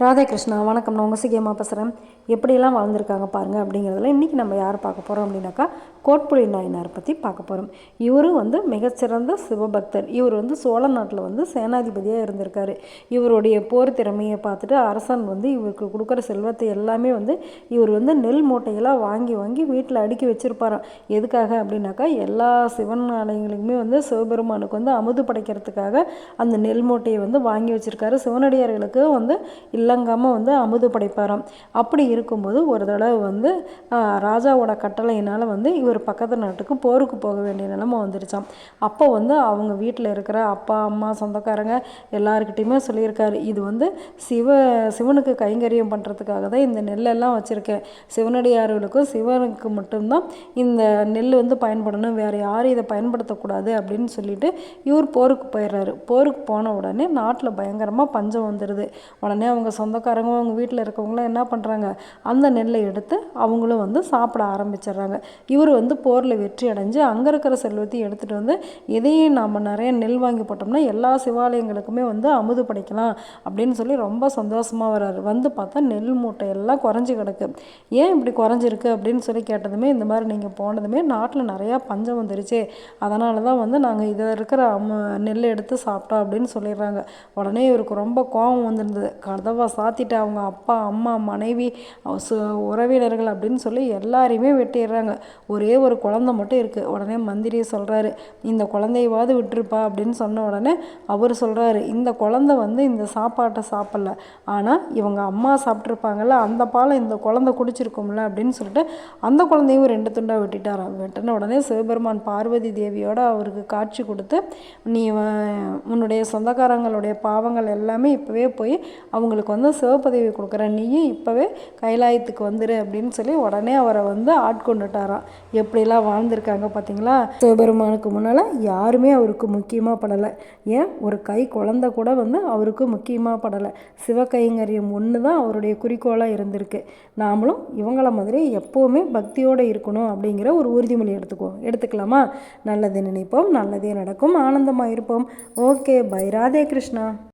ராதாகிருஷ்ணா வணக்கம். நான் உங்கள் சிகேமா பேசுகிறேன் எப்படியெல்லாம் வாழ்ந்திருக்காங்க பாருங்கள் அப்படிங்கிறதுல இன்றைக்கி நம்ம யார் பார்க்க போகிறோம் அப்படின்னாக்கா கோட்புலி நாயனார் பற்றி பார்க்க போகிறோம் இவரும் வந்து மிகச்சிறந்த சிவபக்தர். இவர் வந்து சோழ நாட்டில் வந்து சேனாதிபதியாக இருந்திருக்காரு. இவருடைய போர் திறமையை பார்த்துட்டு அரசன் வந்து இவருக்கு கொடுக்குற செல்வத்தை எல்லாமே வந்து இவர் வந்து நெல் மூட்டையெல்லாம் வாங்கி வாங்கி வீட்டில் அடுக்கி வச்சுருப்பாராம். எதுக்காக அப்படின்னாக்கா எல்லா சிவன் ஆலயங்களுக்குமே வந்து சிவபெருமானுக்கு வந்து அமுது படைக்கிறதுக்காக அந்த நெல் மூட்டையை வந்து வாங்கி வச்சுருக்காரு. சிவனடியார்களுக்கு வந்து இல்லங்காமல் வந்து அமுது படைப்பாராம். அப்படி இருக்கும்போது ஒரு தடவை வந்து ராஜாவோட கட்டளையினால் வந்து இவர் பக்கத்து நாட்டுக்கு போருக்கு போக வேண்டிய நிலைமை வந்துருச்சான் அப்போ வந்து அவங்க வீட்டில் இருக்கிற அப்பா அம்மா சொந்தக்காரங்க எல்லாருக்கிட்டையுமே சொல்லியிருக்காரு. இது வந்து சிவ சிவனுக்கு கைங்கரியம் பண்ணுறதுக்காக தான் இந்த நெல்லெல்லாம் வச்சுருக்கேன். சிவனடியார்களுக்கும் சிவனுக்கு மட்டும்தான் இந்த நெல் வந்து பயன்படணும். வேறு யாரும் இதை பயன்படுத்தக்கூடாது அப்படின்னு சொல்லிட்டு இவர் போருக்கு போயிடுறாரு. போருக்கு போன உடனே நாட்டில் பயங்கரமாக பஞ்சம் வந்துடுது உடனே அவங்க சொந்தக்காரங்க அவங்க வீட்டில் இருக்கவங்களாம் என்ன பண்ணுறாங்க அந்த நெல்லை எடுத்து அவங்களும் வந்து சாப்பிட ஆரம்பிச்சிடுறாங்க. இவர் வந்து போரில் வெற்றி அடைஞ்சு அங்கே இருக்கிற செல்வத்தையும் எடுத்துகிட்டு வந்து இதையும் நாம் நிறைய நெல் வாங்கி போட்டோம்னா எல்லா சிவாலயங்களுக்குமே வந்து அமுது படைக்கலாம் அப்படின்னு சொல்லி ரொம்ப சந்தோஷமாக வர்றாரு. வந்து பார்த்தா நெல் மூட்டை எல்லாம் குறைஞ்சி கிடக்கு. ஏன் இப்படி குறைஞ்சிருக்கு அப்படின்னு சொல்லி கேட்டதுமே இந்த மாதிரி நீங்கள் போனதுமே நாட்டில் நிறையா பஞ்சம் வந்துருச்சு. அதனால தான் வந்து நாங்கள் இதில் இருக்கிற நெல் எடுத்து சாப்பிட்டோம் அப்படின்னு சொல்லிடுறாங்க. உடனே இவருக்கு ரொம்ப கோபம் வந்திருந்தது. கதவை சாத்திட்டு அவங்க அப்பா அம்மா மனைவி உறவினர்கள் அப்படின்னு சொல்லி எல்லாரையுமே வெட்டிடுறாங்க. ஒரே ஒரு குழந்த மட்டும் இருக்குது உடனே மந்திரி சொல்கிறாரு இந்த குழந்தையவாது விட்டுருப்பா அப்படின்னு சொன்ன உடனே அவர் சொல்கிறாரு இந்த குழந்த வந்து இந்த சாப்பாட்டை சாப்பிடல. ஆனால் இவங்க அம்மா சாப்பிட்ருப்பாங்கல்ல அந்த பாலை இந்த குழந்த குடிச்சிருக்கும்ல அப்படின்னு சொல்லிட்டு அந்த குழந்தையும் ரெண்டு துண்டாக வெட்டிட்டாராம் வெட்டின உடனே சிவபெருமான் பார்வதி தேவியோட அவருக்கு காட்சி கொடுத்து நீ உன்னுடைய சொந்தக்காரங்களுடைய பாவங்கள் எல்லாமே இப்போவே போய் அவங்களுக்கு வந்து சிவப்பதவி கொடுக்குறேன் நீயும் இப்போவே கைலாயத்துக்கு வந்துடு அப்படின்னு சொல்லி உடனே அவரை வந்து ஆட்கொண்டுட்டாராம். எப்படிலாம் வாழ்ந்திருக்காங்க பார்த்தீங்களா சிவபெருமானுக்கு முன்னால் யாருமே அவருக்கு முக்கியமாக படலை. ஏன்? ஒரு கை குழந்த கூட வந்து அவருக்கு முக்கியமாக படலை. சிவகைங்கரியம் ஒன்று தான் அவருடைய குறிக்கோளாக இருந்திருக்கு. நாமளும் இவங்கள மாதிரி எப்போவுமே பக்தியோடு இருக்கணும் அப்படிங்கிற ஒரு உறுதிமொழி எடுத்துக்குவோம். எடுத்துக்கலாமா? நல்லது நினைப்போம் நல்லதே நடக்கும் ஆனந்தமாக இருப்போம். Okay bye. ராதே கிருஷ்ணா.